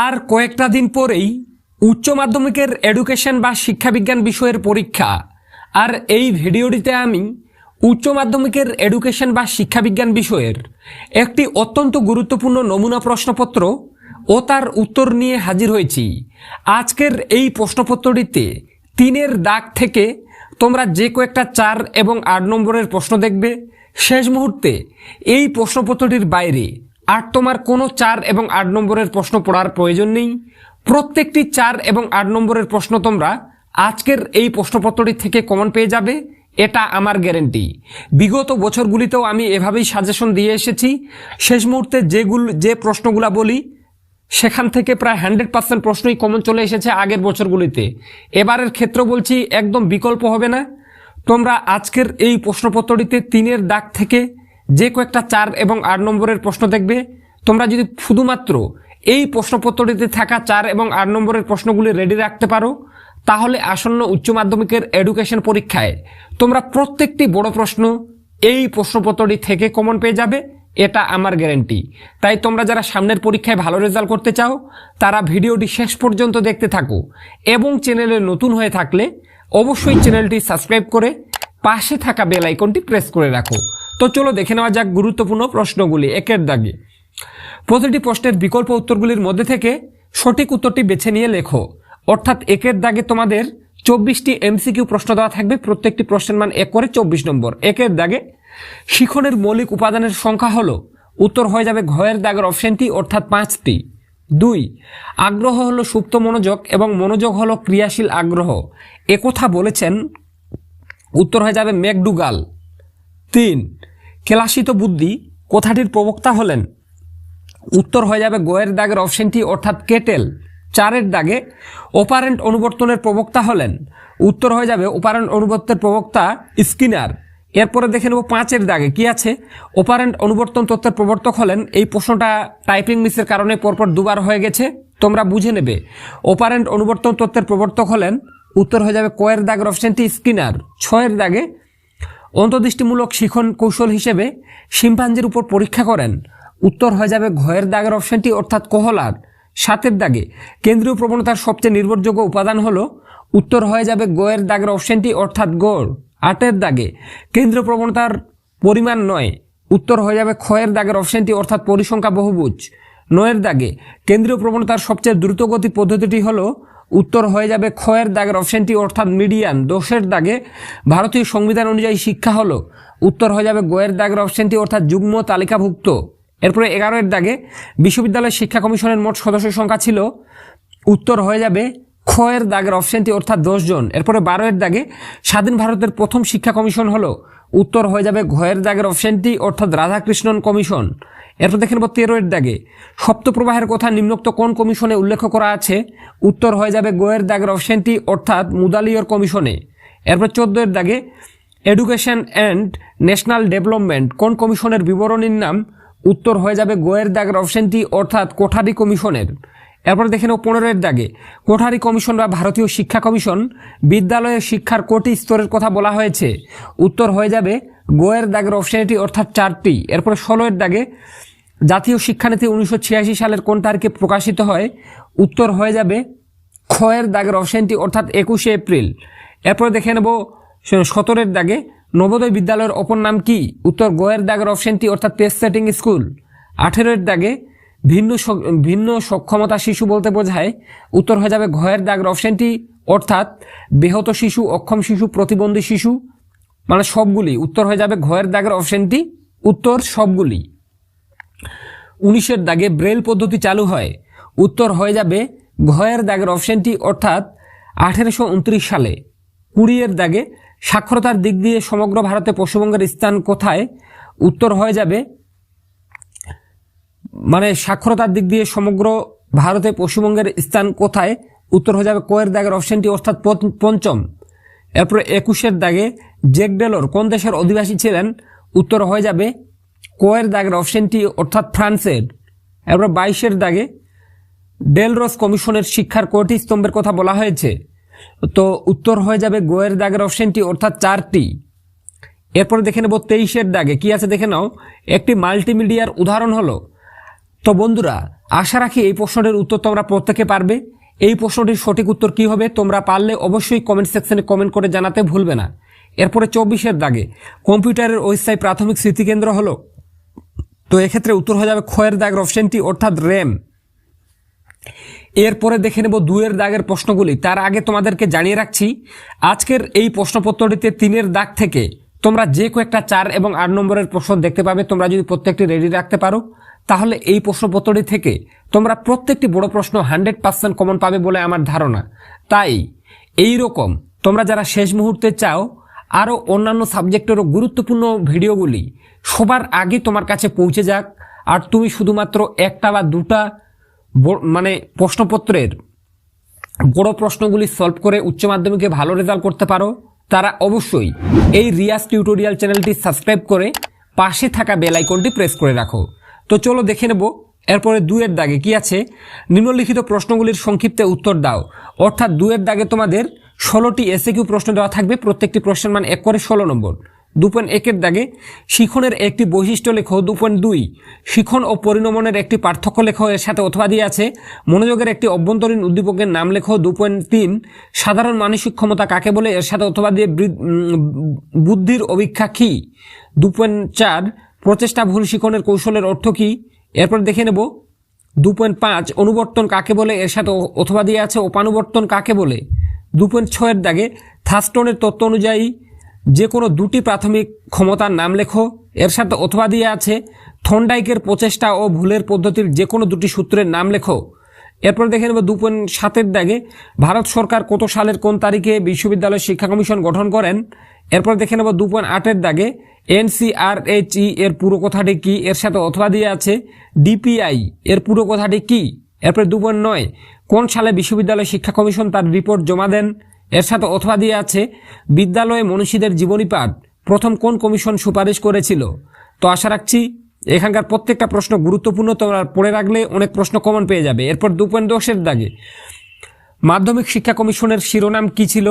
আর কয়েকটা দিন পরেই উচ্চ মাধ্যমিকের এডুকেশন বা শিক্ষাবিজ্ঞান বিষয়ের পরীক্ষা। আর এই ভিডিওটিতে আমি উচ্চ মাধ্যমিকের এডুকেশন বা শিক্ষাবিজ্ঞান বিষয়ের একটি অত্যন্ত গুরুত্বপূর্ণ নমুনা প্রশ্নপত্র ও তার উত্তর নিয়ে হাজির হয়েছি। আজকের এই প্রশ্নপত্রটিতে তিনের দাগ থেকে তোমরা যে কয়েকটা চার এবং আট নম্বরের প্রশ্ন দেখবে। শেষ মুহূর্তে এই প্রশ্নপত্রটির বাইরে আর তোমার কোনো চার এবং আট নম্বরের প্রশ্ন পড়ার প্রয়োজন নেই। প্রত্যেকটি চার এবং আট নম্বরের প্রশ্ন তোমরা আজকের এই প্রশ্নপত্রটি থেকে কমন পেয়ে যাবে। এটা আমার গ্যারেন্টি বিগত বছরগুলিতেও আমি এভাবেই সাজেশন দিয়ে এসেছি। শেষ মুহূর্তে যেগুলো, যে প্রশ্নগুলা বলি, সেখান থেকে প্রায় হান্ড্রেড পার্সেন্ট প্রশ্নই কমন চলে এসেছে আগের বছরগুলিতে। এবারের ক্ষেত্র বলছি, একদম বিকল্প হবে না। তোমরা আজকের এই প্রশ্নপত্রটিতে তিনের দাগ থেকে যে কয়েকটা চার এবং আট নম্বরের প্রশ্ন দেখবে, তোমরা যদি শুধুমাত্র এই প্রশ্নপত্রটিতে থাকা চার এবং আট নম্বরের প্রশ্নগুলি রেডি রাখতে পারো, তাহলে আসন্ন উচ্চ মাধ্যমিকের এডুকেশন পরীক্ষায় তোমরা প্রত্যেকটি বড় প্রশ্ন এই প্রশ্নপত্রটি থেকে কমন পেয়ে যাবে, এটা আমার গ্যারেন্টি তাই তোমরা যারা সামনের পরীক্ষায় ভালো রেজাল্ট করতে চাও, তারা ভিডিওটি শেষ পর্যন্ত দেখতে থাকো এবং চ্যানেলে নতুন হয়ে থাকলে অবশ্যই চ্যানেলটি সাবস্ক্রাইব করে পাশে থাকা বেল আইকনটি প্রেস করে রাখো। তো চলো দেখে নেওয়া যাক গুরুত্বপূর্ণ প্রশ্নগুলি একের দাগে। প্রতিটি প্রশ্নের বিকল্প উত্তরগুলির মধ্যে থেকে সঠিক উত্তরটি বেছে নিয়ে লেখো। অর্থাৎ একের দাগে তোমাদের চব্বিশটি এমসিকিউ প্রশ্ন দেওয়া থাকবে, প্রত্যেকটি প্রশ্নের মান এক করে চব্বিশ নম্বর। একের দাগে শিখনের মৌলিক উপাদানের সংখ্যা হলো, উত্তর হয়ে যাবে ঘয়ের দাগের অপশনটি, অর্থাৎ পাঁচটি। দুই, আগ্রহ হলো সুপ্ত মনোযোগ এবং মনোযোগ হলো ক্রিয়াশীল আগ্রহ। একথা বলেছেন, উত্তর হয়ে যাবে ম্যাকডুগাল তিন কেলাসিত বুদ্ধি কথাটির প্রবক্তা হলেন। উত্তর হয়ে যাবে গোয়ের দাগের অপশনটি, অর্থাৎ কেটেল। চারের দাগে অপারেন্ট অনুবর্তনের প্রবক্তা হলেন। উত্তর হয়ে যাবে অপারেন্ট অনুবর্তের প্রবক্তা স্কিনার। এরপরে দেখে নেব পাঁচের দাগে কি আছে। অপারেন্ট অনুবর্তন তত্ত্বের প্রবর্তক হলেন। এই প্রশ্নটা টাইপিং মিসের কারণে পরপর দুবার হয়ে গেছে। তোমরা বুঝে নেবে। অপারেন্ট অনুবর্তন তত্ত্বের প্রবর্তক হলেন। উত্তর হয়ে যাবে কয়ের দাগের অপশনটি স্কিনার। ছয়ের দাগে অন্তর্দৃষ্টিমূলক শিখন কৌশল হিসেবে শিম্পাঞ্জির উপর পরীক্ষা করেন। উত্তর হয়ে যাবে ঘয়ের দাগের অপশনটি, অর্থাৎ কোহলার। সাতের দাগে কেন্দ্রীয় প্রবণতার সবচেয়ে নির্ভরযোগ্য উপাদান হলো, উত্তর হয়ে যাবে গোয়ের দাগের অপশনটি, অর্থাৎ গোড় আটের দাগে কেন্দ্রীয় প্রবণতার পরিমাণ নয়, উত্তর হয়ে যাবে ক্ষয়ের দাগের অপশনটি, অর্থাৎ পরিসংখ্যা বহুভুজ। নয়ের দাগে কেন্দ্রীয় প্রবণতার সবচেয়ে দ্রুতগতি পদ্ধতিটি হলো উত্তর হয়ে যাবে ক্ষয়ের দাগের অপশনটি অর্থাৎ মিডিয়ান, দোষের দাগে। ভারতীয় সংবিধান অনুযায়ী শিক্ষা হলো, উত্তর হয়ে যাবে গোয়ের দাগের অপশনটি অর্থাৎ যুগ্ম তালিকাভুক্ত। এরপরে এগারোয়ের দাগে বিশ্ববিদ্যালয় শিক্ষা কমিশনের মোট সদস্য সংখ্যা ছিল, উত্তর হয়ে যাবে ক্ষয়ের দাগের অপশনটি অর্থাৎ জন এরপরে বারোয়ের দাগে স্বাধীন ভারতের প্রথম শিক্ষা কমিশন হলো, উত্তর হয়ে যাবে ঘয়ের দাগের অপশনটি অর্থাৎ রাধাকৃষ্ণন কমিশন। এরপর দেখে নেব তেরোয়ের দাগে। সপ্তপ্রবাহের কথা নিম্নোক্ত কোন কমিশনে উল্লেখ করা আছে? উত্তর হয়ে যাবে গোয়ের দাগের অপশনটি, অর্থাৎ মুদালিয়র কমিশনে। এরপর চোদ্দোয়ের দাগে, এডুকেশন অ্যান্ড ন্যাশনাল ডেভেলপমেন্ট, কোন কমিশনের বিবরণীর নাম? উত্তর হয়ে যাবে গোয়ের দাগের অপশনটি, অর্থাৎ কোঠারি কমিশনের। এরপর দেখে নেব পনেরোয়ের দাগে। কোঠারি কমিশন বা ভারতীয় শিক্ষা কমিশন বিদ্যালয়ে শিক্ষার কোটি স্তরের কথা বলা হয়েছে। উত্তর হয়ে যাবে গোয়ের দাগের অপশনটি, অর্থাৎ চারটি। এরপরে ষোলোয়ের দাগে জাতীয় শিক্ষানীতি উনিশশো ছিয়াশি সালের কোন তারিখে প্রকাশিত হয়? উত্তর হয়ে যাবে ক্ষয়ের দাগের অপশনটি অর্থাৎ একুশে এপ্রিল। এরপরে দেখে নেব সতেরোর দাগে নবোদয় বিদ্যালয়ের অপর নাম কি? উত্তর, গোয়ের দাগের অপশনটি অর্থাৎ পেস সেটিং স্কুল আঠেরোর দাগে ভিন্ন ভিন্ন সক্ষমতা শিশু বলতে বোঝায়। উত্তর হয়ে যাবে, ঘয়ের দাগের অপশনটি অর্থাৎ বেহত শিশু, অক্ষম শিশু, প্রতিবন্ধী শিশু মানে সবগুলি। উত্তর হয়ে যাবে, ঘয়ের দাগের অপশনটি উত্তর সবগুলি। উনিশের দাগে ব্রেল পদ্ধতি চালু হয়। উত্তর হয়ে যাবে ঘয়ের দাগের অপশনটি, অর্থাৎ আঠেরোশো উনত্রিশ সালে। কুড়িয়ের দাগে সাক্ষরতার দিক দিয়ে সমগ্র ভারতে পশ্চিমবঙ্গের স্থান কোথায়? উত্তর হয়ে যাবে মানে সাক্ষরতার দিক দিয়ে সমগ্র ভারতে পশ্চিমবঙ্গের স্থান কোথায়? উত্তর হয়ে যাবে কোয়ের দাগের অপশনটি, অর্থাৎ পঞ্চ- পঞ্চম। এরপরে একুশের দাগে জেক ডেলর কোন দেশের অধিবাসী ছিলেন? উত্তর হয়ে যাবে কোয়ের দাগের অপশনটি অর্থাৎ ফ্রান্সের। এরপরে বাইশের দাগে ডেলরস কমিশনের শিক্ষার কোটি স্তম্ভের কথা বলা হয়েছে? তো উত্তর হয়ে যাবে গোয়ের দাগের অপশনটি অর্থাৎ চারটি। এরপরে দেখে নেব তেইশের দাগে। কি আছে দেখে নাও। একটি মাল্টিমিডিয়ার উদাহরণ হলো। তো বন্ধুরা, আশা রাখি এই প্রশ্নটির উত্তর তোমরা প্রত্যেকে পারবে। এই প্রশ্নটির সঠিক উত্তর কি হবে তোমরা পারলে অবশ্যই কমেন্ট সেকশনে কমেন্ট করে জানাতে ভুলবে না। এরপরে চব্বিশের দাগে, কম্পিউটারের ওয়েবসাইট প্রাথমিক স্মৃতিকেন্দ্র হলো। তো এক্ষেত্রে উত্তর হয়ে যাবে ক্ষয়ের দাগের অপশনটি অর্থাৎ র্যাম এরপরে দেখে নেব দুয়ের দাগের প্রশ্নগুলি। তার আগে তোমাদেরকে জানিয়ে রাখছি, আজকের এই প্রশ্নপত্রটিতে তিনের দাগ থেকে তোমরা যে কয়েকটা চার এবং আট নম্বরের প্রশ্ন দেখতে পাবে, তোমরা যদি প্রত্যেকটি রেডি রাখতে পারো, তাহলে এই প্রশ্নপত্রটি থেকে তোমরা প্রত্যেকটি বড় প্রশ্ন হান্ড্রেড পার্সেন্ট কমন পাবে বলে আমার ধারণা। তাই এই রকম তোমরা যারা শেষ মুহূর্তে চাও আরও অন্যান্য সাবজেক্টেরও গুরুত্বপূর্ণ ভিডিওগুলি সবার আগে তোমার কাছে পৌঁছে যাক। আর তুমি শুধুমাত্র একটা বা দুটা মানে প্রশ্নপত্রের বড় প্রশ্নগুলি সলভ করে উচ্চ মাধ্যমিকে ভালো রেজাল্ট করতে পারো। তারা অবশ্যই এই রিয়াস টিউটোরিয়াল চ্যানেলটি সাবস্ক্রাইব করে পাশে থাকা বেল আইকনটি প্রেস করে রাখো। তো চলো দেখে নেব, এরপরে দুয়ের দাগে কি আছে? নিম্নলিখিত প্রশ্নগুলির সংক্ষিপ্তে উত্তর দাও। অর্থাৎ দুয়ের দাগে তোমাদের ষোলোটি এসে কিউ প্রশ্ন দেওয়া থাকবে। প্রত্যেকটি প্রশ্নের মান এক করে ষোলো নম্বর। দু পয়েন্ট একের দাগে শিখনের একটি বৈশিষ্ট্য লেখো দু পয়েন্ট দুই। শিখন ও পরিণমনের একটি পার্থক্য লেখো, এর সাথে অথবা দিয়ে আছে। মনোযোগের একটি অভ্যন্তরীণ উদ্দীপকের নাম লেখো দু পয়েন্ট তিন। সাধারণ মানসিক ক্ষমতা কাকে বলে, এর সাথে অথবা দিয়ে বুদ্ধির অভিক্ষা কী? দু পয়েন্ট চার। প্রচেষ্টা ভুল শিখনের কৌশলের অর্থ কী? এরপর দেখে নেব। দু পয়েন্ট পাঁচ। অনুবর্তন কাকে বলে, এর সাথে অথবা দিয়ে আছে। উপানুবর্তন কাকে বলে? দু পয়েন্ট ছয়ের দাগে থাস্টনের তত্ত্ব অনুযায়ী যে কোনো দুটি প্রাথমিক ক্ষমতার নাম লেখো। এর সাথে অথবা দিয়ে আছে, থন্ডাইকের প্রচেষ্টা ও ভুলের পদ্ধতির যে কোনো দুটি সূত্রের নাম লেখো। এরপর দেখে নেব দু পয়েন্ট সাতের দাগে ভারত সরকার কত সালের কোন তারিখে বিশ্ববিদ্যালয় শিক্ষা কমিশন গঠন করেন। এরপর দেখে নেব দু পয়েন্ট আটের দাগে এনসিআরএচই এর পুরো কথাটি কি? এর সাথে অথবা দিয়ে আছে, ডিপিআই এর পুরো কথাটি কি? এরপর দু নয়, কোন সালে বিশ্ববিদ্যালয় শিক্ষা কমিশন তার রিপোর্ট জমা দেন? এর সাথে অথবা দিয়ে আছে, বিদ্যালয়ে মনীষীদের জীবনী পাঠ, প্রথম কোন কমিশন সুপারিশ করেছিল? তো আশা রাখছি, এখানকার প্রত্যেকটা প্রশ্ন গুরুত্বপূর্ণ, তোমরা পড়ে রাখলে অনেক প্রশ্ন কমন পেয়ে যাবে। এরপর দু পয়েন্ট দশের দাগে, মাধ্যমিক শিক্ষা কমিশনের শিরোনাম কি ছিল?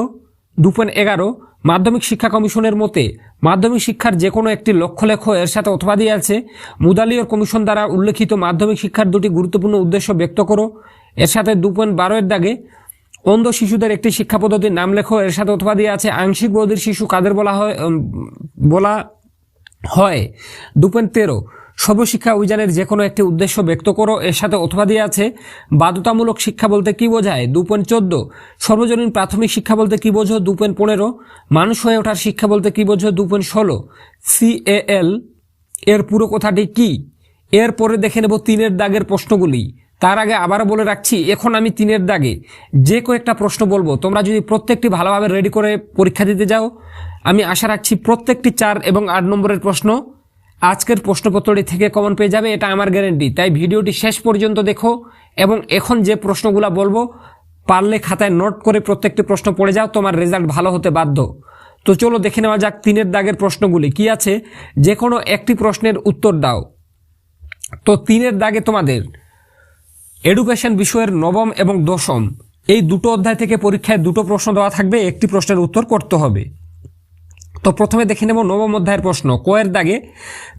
দু এগারো, মাধ্যমিক শিক্ষা কমিশনের মতে মাধ্যমিক শিক্ষার যে কোনো একটি লক্ষ্য লেখ এর সাথে অথবা দিয়ে আছে। মুদালিয়র কমিশন দ্বারা উল্লেখিত মাধ্যমিক শিক্ষার দুটি গুরুত্বপূর্ণ উদ্দেশ্য ব্যক্ত করো। এর সাথে দু পয়েন্ট বারোয়ের দাগে অন্ধ শিশুদের একটি শিক্ষা পদ্ধতির নাম লেখো। এর সাথে অথবা দিয়ে আছে আংশিক বধির শিশু কাদের বলা হয় বলা হয়। দু পয়েন্ট তেরো সর্বশিক্ষা অভিযানের যে কোনো একটি উদ্দেশ্য ব্যক্ত করো, এর সাথে অথবা দিয়ে আছে, বাধ্যতামূলক শিক্ষা বলতে কি বোঝায়? দু পয়েন্ট চোদ্দ। সর্বজনীন প্রাথমিক শিক্ষা বলতে কি বোঝো? দু পয়েন্ট পনেরো। মানুষ হয়ে ওঠার শিক্ষা বলতে কি বোঝো? দু পয়েন্ট ষোলো। সিএএল, এর পুরো কথাটি কি? এরপরে দেখে নেব তিনের দাগের প্রশ্নগুলি। তার আগে আবারও বলে রাখছি, এখন আমি তিনের দাগে। যে কয়েকটা প্রশ্ন বলব, তোমরা যদি প্রত্যেকটি ভালোভাবে রেডি করে পরীক্ষা দিতে যাও, আমি আশা রাখছি প্রত্যেকটি চার এবং আট নম্বরের প্রশ্ন আজকের প্রশ্নপত্রটি থেকে কমন পেয়ে যাবে, এটা আমার গ্যারেন্টি তাই ভিডিওটি শেষ পর্যন্ত দেখো এবং এখন যে প্রশ্নগুলো বলব, পারলে খাতায় নোট করে প্রত্যেকটি প্রশ্ন পড়ে যাও, তোমার রেজাল্ট ভালো হতে বাধ্য। তো চলো দেখে নেওয়া যাক তিনের দাগের প্রশ্নগুলি। কি আছে? যে কোনো একটি প্রশ্নের উত্তর দাও। তো তিনের দাগে তোমাদের এডুকেশন বিষয়ের নবম এবং দশম, এই দুটো অধ্যায় থেকে পরীক্ষায় দুটো প্রশ্ন দেওয়া থাকবে, একটি প্রশ্নের উত্তর করতে হবে। তো প্রথমে দেখে নেব নবম অধ্যায়ের প্রশ্ন। কয়ের দাগে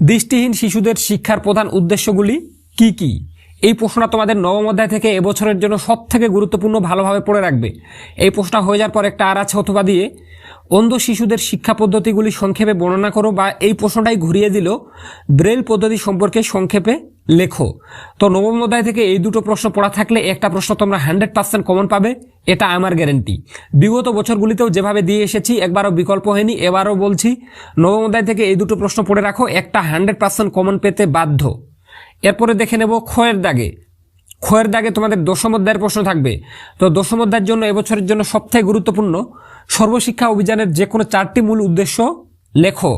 দৃষ্টিহীন শিশুদের শিক্ষার প্রধান উদ্দেশ্যগুলি কি কি? এই প্রশ্নটা তোমাদের নবম অধ্যায় থেকে এবছরের জন্য সব থেকে গুরুত্বপূর্ণ ভালোভাবে পড়ে রাখবে। এই প্রশ্নটা হয়ে যাওয়ার পর একটা আর আছে অথবা দিয়ে অন্ধ শিশুদের শিক্ষা পদ্ধতিগুলি সংক্ষেপে বর্ণনা করো বা এই প্রশ্নটাই ঘুরিয়ে দিল ব্রেল পদ্ধতি সম্পর্কে সংক্ষেপে লেখো। তো নবম অধ্যায় থেকে এই দুটো প্রশ্ন পড়া থাকলে একটা প্রশ্ন তোমরা হান্ড্রেড পার্সেন্ট কমন পাবে, এটা আমার গ্যারেন্টি বিগত বছরগুলিতেও যেভাবে দিয়ে এসেছি, একবারও বিকল্প হয়নি, এবারও বলছি, নবম অধ্যায় থেকে এই দুটো প্রশ্ন পড়ে রাখো, একটা হান্ড্রেড পার্সেন্ট কমন পেতে বাধ্য। এরপরে দেখে নেব ক্ষয়ের দাগে। ক্ষয়ের দাগে তোমাদের দশম অধ্যায়ের প্রশ্ন থাকবে। তো দশম অধ্যায়ের জন্য এবছরের জন্য সবথেকে গুরুত্বপূর্ণ, সর্বশিক্ষা অভিযানের যে কোনো চারটি মূল উদ্দেশ্য লেখো।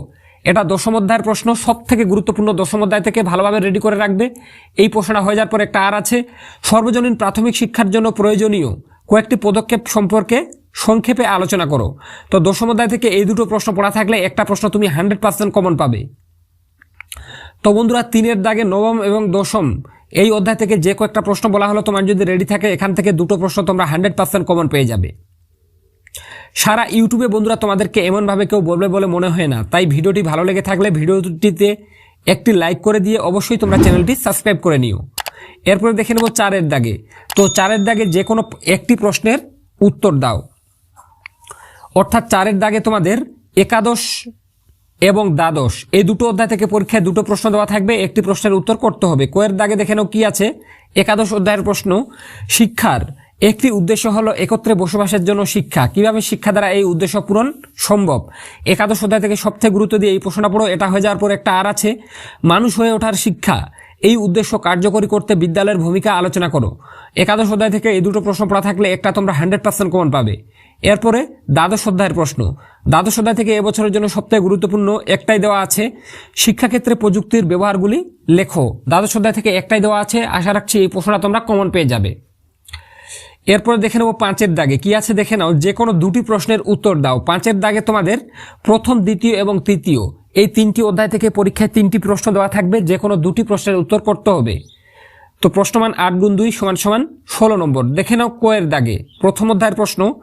এটা দশম অধ্যায়ের প্রশ্ন। সব থেকে গুরুত্বপূর্ণ দশম অধ্যায় থেকে ভালোভাবে রেডি করে রাখবে। এই প্রশ্নটা হয়ে যাওয়ার পর একটা আর আছে। সর্বজনীন প্রাথমিক শিক্ষার জন্য প্রয়োজনীয় কয়েকটি পদক্ষেপ সম্পর্কে সংক্ষেপে আলোচনা করো। তো দশম অধ্যায় থেকে এই দুটো প্রশ্ন পড়া থাকলে একটা প্রশ্ন তুমি হান্ড্রেড পার্সেন্ট কমন পাবে। তো বন্ধুরা, তিনের দাগে নবম এবং দশম, এই অধ্যায় থেকে যে কয়েকটা প্রশ্ন বলা হলো, তোমার যদি রেডি থাকে, এখান থেকে দুটো প্রশ্ন তোমরা হান্ড্রেড পার্সেন্ট কমন পেয়ে যাবে। সারা ইউটিউবে বন্ধুরা তোমাদেরকে এমনভাবে কেউ বলবে বলে মনে হয় না। তাই ভিডিওটি ভালো লেগে থাকলে ভিডিওটিতে একটি লাইক করে দিয়ে অবশ্যই তোমরা চ্যানেলটি সাবস্ক্রাইব করে নিও। এরপরে দেখে নেব চারের দাগে। তো চারের দাগে যে কোনো একটি প্রশ্নের উত্তর দাও। অর্থাৎ চারের দাগে তোমাদের একাদশ এবং দ্বাদশ, এই দুটো অধ্যায় থেকে পরীক্ষায় দুটো প্রশ্ন দেওয়া থাকবে, একটি প্রশ্নের উত্তর করতে হবে। কোয়ের দাগে দেখে নাও কি আছে? একাদশ অধ্যায়ের প্রশ্ন, শিক্ষার। একটি উদ্দেশ্য হলো একত্রে বসবাসের জন্য শিক্ষা। কীভাবে শিক্ষা দ্বারা এই উদ্দেশ্য পূরণ সম্ভব? একাদশ অধ্যায় থেকে সবথেকে গুরুত্ব দিয়ে এই প্রশ্নটা পড়ো। এটা হয়ে যাওয়ার পর একটা আর আছে, মানুষ হয়ে ওঠার শিক্ষা। এই উদ্দেশ্য কার্যকরী করতে বিদ্যালয়ের ভূমিকা আলোচনা করো। একাদশ অধ্যায় থেকে এই দুটো প্রশ্ন পড়া থাকলে একটা তোমরা হান্ড্রেড পার্সেন্ট কমন পাবে। এরপরে দ্বাদশ অধ্যায়ের প্রশ্ন। দ্বাদশ অধ্যায় থেকে এবছরের জন্য সবথেকে গুরুত্বপূর্ণ একটাই দেওয়া আছে, শিক্ষাক্ষেত্রে প্রযুক্তির ব্যবহারগুলি লেখো। দ্বাদশ অধ্যায় থেকে একটাই দেওয়া আছে। আশা রাখছি এই প্রশ্নটা তোমরা কমন পেয়ে যাবে। এরপরে দেখে নেব পাঁচের দাগে। কি আছে দেখে নাও? যে কোনো দুটি প্রশ্নের উত্তর দাও। পাঁচের দাগে তোমাদের প্রথম, দ্বিতীয় এবং তৃতীয়। এই তিনটি অধ্যায় থেকে পরীক্ষায় তিনটি প্রশ্ন দেওয়া থাকবে। যে কোনো দুটি প্রশ্নের উত্তর করতে হবে। তো প্রশ্নমান আট গুণ দুই সমান সমান ষোলো নম্বর। দেখে নাও কোয়ের দাগে। প্রথম অধ্যায়ের প্রশ্ন,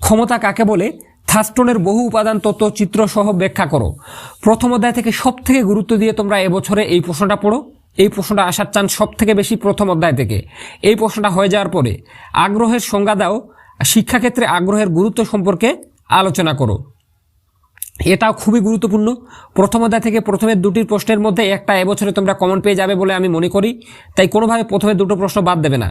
ক্ষমতা কাকে বলে? থাস্টনের বহু উপাদান, তত্ত্ব, চিত্র সহ ব্যাখ্যা করো। প্রথম অধ্যায় থেকে সব থেকে গুরুত্ব দিয়ে তোমরা এবছরে এই প্রশ্নটা পড়ো। এই প্রশ্নটা আসার চান সব থেকে বেশি প্রথম অধ্যায় থেকে। এই প্রশ্নটা হয়ে যাওয়ার পরে আগ্রহের সংজ্ঞা দাও, শিক্ষাক্ষেত্রে আগ্রহের গুরুত্ব সম্পর্কে আলোচনা করো। এটাও খুবই গুরুত্বপূর্ণ। প্রথম অধ্যায় থেকে প্রথমের দুটি প্রশ্নের মধ্যে একটা এবছরে তোমরা কমন পেয়ে যাবে বলে আমি মনে করি। তাই কোনোভাবে প্রথমে দুটো প্রশ্ন বাদ দেবে না।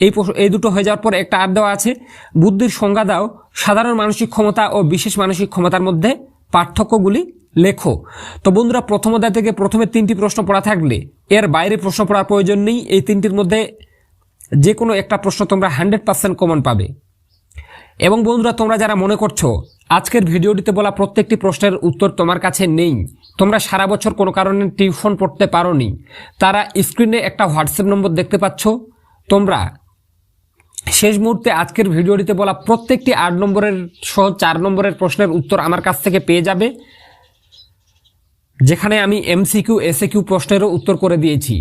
এই এই দুটো হয়ে যাওয়ার পর একটা আর দেওয়া আছে। বুদ্ধির সংজ্ঞা দাও, সাধারণ মানসিক ক্ষমতা ও বিশেষ মানসিক ক্ষমতার মধ্যে পার্থক্যগুলি লেখো। তো বন্ধুরা, প্রথম অধ্যায় থেকে প্রথমে তিনটি প্রশ্ন পড়া থাকলে, এর বাইরে প্রশ্ন পড়ার প্রয়োজন নেই। এই তিনটির মধ্যে যে কোনো একটা প্রশ্ন তোমরা হান্ড্রেড পার্সেন্ট কমন পাবে। এবং বন্ধুরা, তোমরা যারা মনে করছ আজকের ভিডিওটিতে বলা প্রত্যেকটি প্রশ্নের উত্তর তোমার কাছে নেই, তোমরা সারা বছর কোনো কারণে টিউশন পড়তে পারোনি, তারা স্ক্রিনে একটা হোয়াটসঅ্যাপ নম্বর দেখতে পাচ্ছ। তোমরা শেষ মুহূর্তে আজকের ভিডিওটিতে বলা প্রত্যেকটি আট নম্বরের সহ চার নম্বরের প্রশ্নের উত্তর আমার কাছ থেকে পেয়ে যাবে। যেখানে আমি এমসিকিউ, এসএকিউ প্রশ্নেরও উত্তর করে দিয়েছি।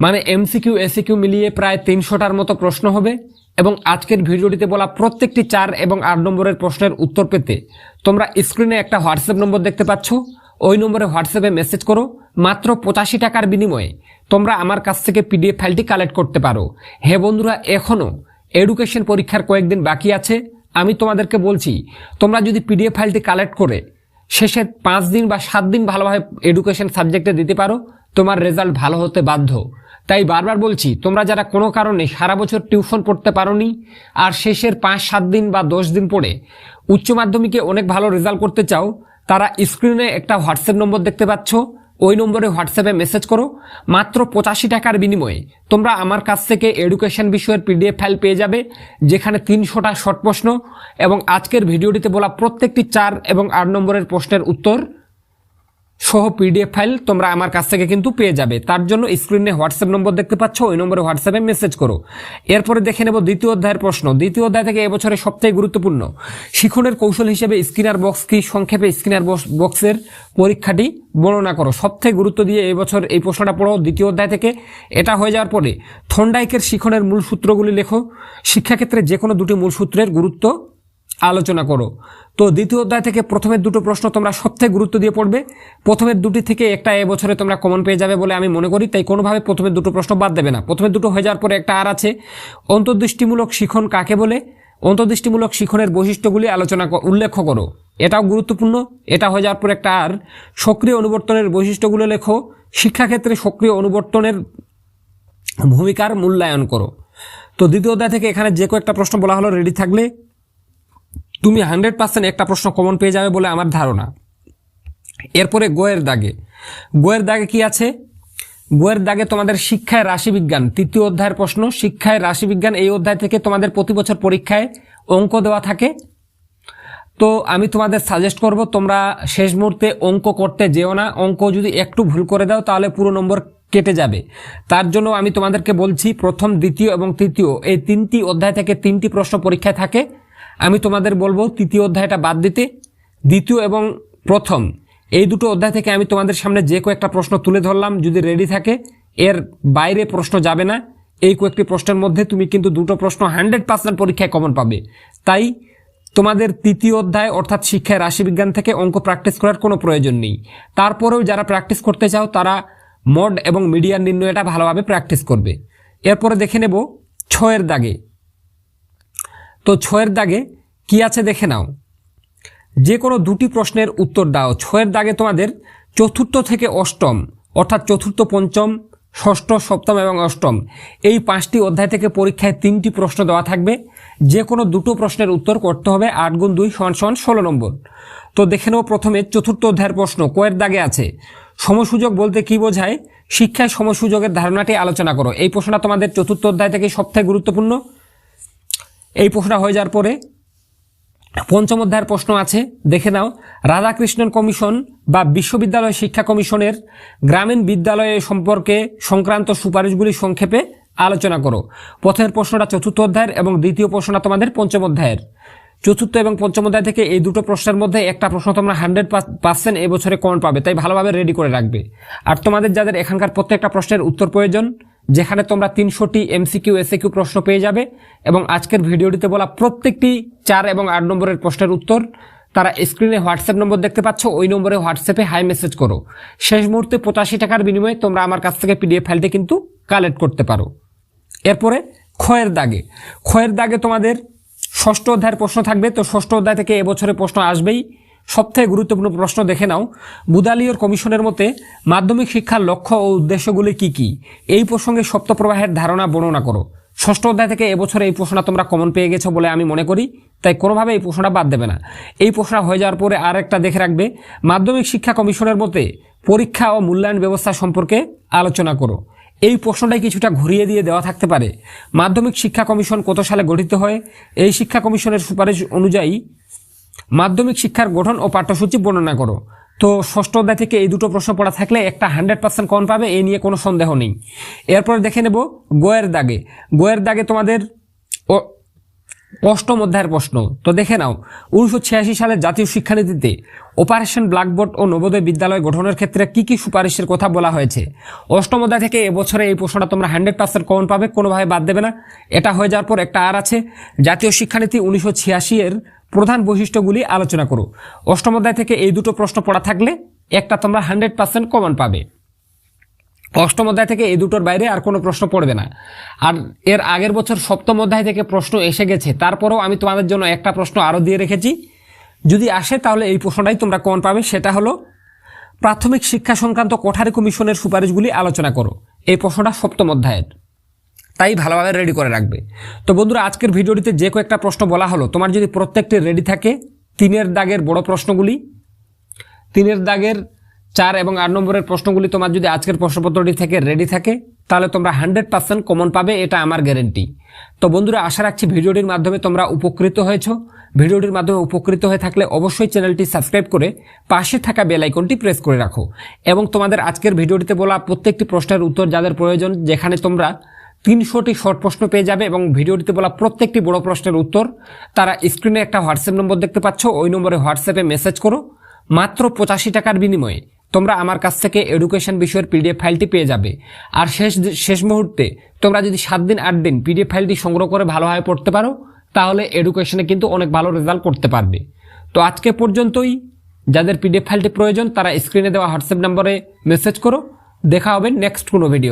মানে এমসিকিউ এসিকিউ মিলিয়ে প্রায় তিনশোটার মতো প্রশ্ন হবে এবং আজকের ভিডিওটিতে বলা প্রত্যেকটি চার এবং আট নম্বরের প্রশ্নের উত্তর পেতে তোমরা স্ক্রিনে একটা হোয়াটসঅ্যাপ নম্বর দেখতে পাচ্ছ। ওই নম্বরে হোয়াটসঅ্যাপে মেসেজ করো। মাত্র পঁচাশি টাকার বিনিময়ে তোমরা আমার কাছ থেকে পিডিএফ ফাইলটি কালেক্ট করতে পারো। হে বন্ধুরা এখনও এডুকেশন পরীক্ষার কয়েকদিন বাকি আছে। আমি তোমাদেরকে বলছি, তোমরা যদি পিডিএফ ফাইলটি কালেক্ট করে শেষের পাঁচ দিন বা সাত দিন ভালোভাবে এডুকেশন সাবজেক্টে দিতে পারো, তোমার রেজাল্ট ভালো হতে বাধ্য। তাই বারবার বলছি, তোমরা যারা কোনো কারণে সারা বছর টিউশন পড়তে পারোনি, আর শেষের পাঁচ, সাত দিন বা দশ দিন পড়ে উচ্চ মাধ্যমিকে অনেক ভালো রেজাল্ট করতে চাও, তারা স্ক্রিনে একটা হোয়াটসঅ্যাপ নম্বর দেখতে পাচ্ছ। ওই নম্বরে হোয়াটসঅ্যাপে মেসেজ করো। মাত্র পঁচাশি টাকার বিনিময়ে তোমরা আমার কাছ থেকে এডুকেশন বিষয়ের পিডিএফ ফাইল পেয়ে যাবে, যেখানে তিনশোটা শর্ট প্রশ্ন এবং আজকের ভিডিওটিতে বলা প্রত্যেকটি চার এবং আট নম্বরের প্রশ্নের উত্তর। সহ পিডিএফ ফাইল তোমরা আমার কাছ থেকে কিন্তু পেয়ে যাবে। তার জন্য স্ক্রিনে হোয়াটসঅ্যাপ নম্বর দেখতে পাচ্ছ, ওই নম্বরে হোয়াটসঅ্যাপে মেসেজ করো। এরপরে দেখে নেব দ্বিতীয় অধ্যায়ের প্রশ্ন। দ্বিতীয় অধ্যায় থেকে এবছরে সবচেয়ে গুরুত্বপূর্ণ। শিখনের কৌশল হিসেবে স্কিনার বক্স কি? সংক্ষেপে স্কিনার বক্সের পরীক্ষাটি বর্ণনা করো। সবথেকে গুরুত্ব দিয়ে এবছর এই প্রশ্নটা পড়ো দ্বিতীয় অধ্যায় থেকে। এটা হয়ে যাওয়ার পরে থন্ডাইকের শিখনের মূল সূত্রগুলি লেখো। শিক্ষাক্ষেত্রে যে কোনো দুটি মূল সূত্রের গুরুত্ব আলোচনা করো। তো দ্বিতীয় অধ্যায় থেকে প্রথমের দুটো প্রশ্ন তোমরা সবথেকে গুরুত্ব দিয়ে পড়বে। প্রথমের দুটি থেকে একটা এবছরে তোমরা কমন পেয়ে যাবে বলে আমি মনে করি, তাই কোনোভাবে প্রথমের দুটো প্রশ্ন বাদ দেবে না। প্রথমে দুটো হয়ে যাওয়ার পরে একটা আর আছে। অন্তর্দৃষ্টিমূলক শিখন কাকে বলে? অন্তর্দৃষ্টিমূলক শিখনের বৈশিষ্ট্যগুলি আলোচনা উল্লেখ করো। এটাও গুরুত্বপূর্ণ। এটা হয়ে যাওয়ার পর একটা আর, সক্রিয় অনুবর্তনের বৈশিষ্ট্যগুলো লেখো। শিক্ষাক্ষেত্রে সক্রিয় অনুবর্তনের ভূমিকার মূল্যায়ন করো। তো দ্বিতীয় অধ্যায় থেকে এখানে যে কয়েকটা প্রশ্ন বলা হলো রেডি থাকলে তুমি হান্ড্রেড পার্সেন্ট একটা প্রশ্ন কমন পেয়ে যাবে বলে আমার ধারণা। এরপরে গোয়ের দাগে। গোয়ের দাগে কি আছে? গোয়ের দাগে তোমাদের শিক্ষায় রাশিবিজ্ঞান, তৃতীয় অধ্যায়ের প্রশ্ন, শিক্ষায় রাশিবিজ্ঞান এই অধ্যায় থেকে তোমাদের প্রতি বছর পরীক্ষায় অঙ্ক দেওয়া থাকে। তো আমি তোমাদের সাজেস্ট করব, তোমরা শেষ মুহূর্তে অঙ্ক করতে যেও না। অঙ্ক যদি একটু ভুল করে দাও, তাহলে পুরো নম্বর কেটে যাবে। তার জন্য আমি তোমাদেরকে বলছি, প্রথম, দ্বিতীয় এবং তৃতীয়, এই তিনটি অধ্যায় থেকে তিনটি প্রশ্ন পরীক্ষায় থাকে। আমি তোমাদের বলব, তৃতীয় অধ্যায়টা বাদ দিতে। দ্বিতীয় এবং প্রথম, এই দুটো অধ্যায় থেকে আমি তোমাদের সামনে যে কয়েকটা প্রশ্ন তুলে ধরলাম, যদি রেডি থাকে, এর বাইরে প্রশ্ন যাবে না। এই কয়েকটি প্রশ্নের মধ্যে তুমি কিন্তু দুটো প্রশ্ন হান্ড্রেড পার্সেন্ট পরীক্ষায় কমন পাবে। তাই তোমাদের তৃতীয় অধ্যায়, অর্থাৎ শিক্ষায় রাশিবিজ্ঞান থেকে অঙ্ক প্র্যাকটিস করার কোনো প্রয়োজন নেই। তারপরেও যারা প্র্যাকটিস করতে চাও, তারা মড এবং মিডিয়ার নির্ণয়টা ভালোভাবে প্র্যাকটিস করবে। এরপরে দেখে নেব, ছয়ের দাগে তো ছয়ের দাগে কি আছে দেখে নাও। যে কোনো দুটি প্রশ্নের উত্তর দাও। ছয়ের দাগে তোমাদের চতুর্থ থেকে অষ্টম, অর্থাৎ চতুর্থ, পঞ্চম, ষষ্ঠ, সপ্তম এবং অষ্টম, এই পাঁচটি অধ্যায় থেকে পরীক্ষায় তিনটি প্রশ্ন দেওয়া থাকবে। যে কোনো দুটো প্রশ্নের উত্তর করতে হবে আট গুণ দুই সমান সমান ষোলো নম্বর। তো দেখে নেব প্রথমে চতুর্থ অধ্যায়ের প্রশ্ন, কয়ের দাগে আছে? সমসুযোগ বলতে কি বোঝায়? শিক্ষায় সমসুযোগের ধারণাটি আলোচনা করো। এই প্রশ্নটা তোমাদের চতুর্থ অধ্যায় থেকে সবথেকে গুরুত্বপূর্ণ। এই প্রশ্নটা হয়ে যাওয়ার পরে পঞ্চম অধ্যায়ের প্রশ্ন আছে, দেখে নাও। রাধাকৃষ্ণন কমিশন বা বিশ্ববিদ্যালয় শিক্ষা কমিশনের গ্রামীণ বিদ্যালয় সম্পর্কে সংক্রান্ত সুপারিশগুলি সংক্ষেপে আলোচনা করো। প্রথমের প্রশ্নটা চতুর্থ অধ্যায়ের এবং দ্বিতীয় প্রশ্নটা তোমাদের পঞ্চম অধ্যায়ের। চতুর্থ এবং পঞ্চম অধ্যায় থেকে এই দুটো প্রশ্নের মধ্যে একটা প্রশ্ন তোমরা হান্ড্রেড পার্সেন্ট এবছরে কমন পাবে, তাই ভালোভাবে রেডি করে রাখবে। আর তোমাদের যাদের এখানকার প্রত্যেকটা প্রশ্নের উত্তর প্রয়োজন যেখানে তোমরা তিনশোটি এমসিকিউ এসএকিউ প্রশ্ন পেয়ে যাবে এবং আজকের ভিডিওটিতে বলা প্রত্যেকটি চার এবং আট নম্বরের প্রশ্নের উত্তর তারা স্ক্রিনে হোয়াটসঅ্যাপ নম্বর দেখতে পাচ্ছ, ওই নম্বরে হোয়াটসঅ্যাপে হাই মেসেজ করো। শেষ মুহূর্তে পঁচাশি টাকার বিনিময়ে তোমরা আমার কাছ থেকে পিডিএফ ফাইলটি কিন্তু কালেক্ট করতে পারো। এরপরে ক্ষয়ের দাগে। ক্ষয়ের দাগে তোমাদের ষষ্ঠ অধ্যায়ের প্রশ্ন থাকবে, তো ষষ্ঠ অধ্যায় থেকে এবছরে প্রশ্ন আসবেই। সবথেকে গুরুত্বপূর্ণ প্রশ্ন দেখে নাও। বুদালিয়র কমিশনের মতে, মাধ্যমিক শিক্ষার লক্ষ্য ও উদ্দেশ্যগুলি কি কি? এই প্রসঙ্গে সপ্তপ্রবাহের ধারণা বর্ণনা করো। ষষ্ঠ অধ্যায় থেকে এবছরে এই প্রশ্নটা তোমরা কমন পেয়ে গেছো বলে আমি মনে করি, তাই কোনোভাবে এই প্রশ্নটা বাদ দেবে না। এই প্রশ্নটা হয়ে যাওয়ার পরে আর একটা দেখে রাখবে। মাধ্যমিক শিক্ষা কমিশনের মতে, পরীক্ষা ও মূল্যায়ন ব্যবস্থা সম্পর্কে আলোচনা করো। এই প্রশ্নটাই কিছুটা ঘুরিয়ে দিয়ে দেওয়া থাকতে পারে। মাধ্যমিক শিক্ষা কমিশন কত সালে গঠিত হয়? এই শিক্ষা কমিশনের সুপারিশ অনুযায়ী মাধ্যমিক শিক্ষার গঠন ও পাঠ্যসূচি বর্ণনা করো। তো ষষ্ঠ অধ্যায় থেকে এই দুটো প্রশ্ন পড়া থাকলে একটা হান্ড্রেড পার্সেন্ট কম পাবে এই নিয়ে কোনো সন্দেহ নেই। এরপর দেখে নেব গোয়ের দাগে। গোয়ের দাগে তোমাদের অষ্টম অধ্যায়ের প্রশ্ন। তো দেখে নাও, উনিশশো ছিয়াশি সালের জাতীয় শিক্ষানীতিতে অপারেশন ব্ল্যাকবোর্ড ও নবোদয় বিদ্যালয় গঠনের ক্ষেত্রে কি কি সুপারিশের কথা বলা হয়েছে? অষ্টম অধ্যায় থেকে এবছরে এই প্রশ্নটা তোমরা হান্ড্রেড পার্সেন্ট কমন পাবে, কোনোভাবে বাদ দেবে না। এটা হয়ে যাওয়ার পর একটা আর আছে। জাতীয় শিক্ষানীতি উনিশশো ছিয়াশি এর প্রধান বৈশিষ্ট্যগুলি আলোচনা করো। অষ্টম অধ্যায় থেকে এই দুটো প্রশ্ন পড়া থাকলে একটা তোমরা হান্ড্রেড পার্সেন্ট কমন পাবে। অষ্টম অধ্যায় থেকে এই দুটোর বাইরে আর কোনো প্রশ্ন পড়বে না। আর এর আগের বছর সপ্তম অধ্যায় থেকে প্রশ্ন এসে গেছে। তারপরেও আমি তোমাদের জন্য একটা প্রশ্ন আরও দিয়ে রেখেছি। যদি আসে তাহলে এই প্রশ্নটাই তোমরা কমন পাবে, সেটা হলো, প্রাথমিক শিক্ষা সংক্রান্ত কোঠারি কমিশনের সুপারিশগুলি আলোচনা করো। এই প্রশ্নটা সপ্তম অধ্যায়ের। তাই ভালোভাবে রেডি করে রাখবে। তো বন্ধুরা, আজকের ভিডিওটিতে যে কয়েকটা প্রশ্ন বলা হলো, তোমার যদি প্রত্যেকটি রেডি থাকে, তিনের দাগের বড় প্রশ্নগুলি, তিনের দাগের চার এবং আট নম্বরের প্রশ্নগুলি তোমার যদি আজকের প্রশ্নপত্রটি থেকে রেডি থাকে, তাহলে তোমরা হান্ড্রেড পার্সেন্ট কমন পাবে, এটা আমার গ্যারেন্টি তো বন্ধুরা, আশা রাখছি ভিডিওটির মাধ্যমে তোমরা উপকৃত হয়েছো। ভিডিওটির মাধ্যমে উপকৃত হয়ে থাকলে অবশ্যই চ্যানেলটি সাবস্ক্রাইব করে পাশে থাকা বেল আইকনটি প্রেস করে রাখো। এবং তোমাদের আজকের ভিডিওটিতে বলা প্রত্যেকটি প্রশ্নের উত্তর যাদের প্রয়োজন, যেখানে তোমরা তিনশোটি শর্ট প্রশ্ন পেয়ে যাবে এবং ভিডিওটিতে বলা প্রত্যেকটি বড় প্রশ্নের উত্তর। তারা স্ক্রিনে একটা হোয়াটসঅ্যাপ নম্বর দেখতে পাচ্ছ, ওই নম্বরে হোয়াটসঅ্যাপে মেসেজ করো। মাত্র পঁচাশি টাকার বিনিময়ে তোমরা আমার কাছ থেকে এডুকেশন বিষয়ের পিডিএফ ফাইলটি পেয়ে যাবে। আর শেষ শেষ মুহূর্তে তোমরা যদি সাত দিন, আট দিন পিডিএফ ফাইলটি সংগ্রহ করে ভালোভাবে পড়তে পারো, তাহলে এডুকেশনে কিন্তু অনেক ভালো রেজাল্ট করতে পারবে। তো আজকে পর্যন্তই। যাদের পিডিএফ ফাইলটি প্রয়োজন, তারা স্ক্রিনে দেওয়া হোয়াটসঅ্যাপ নম্বরে মেসেজ করো। দেখা হবে নেক্সট কোনো ভিডিও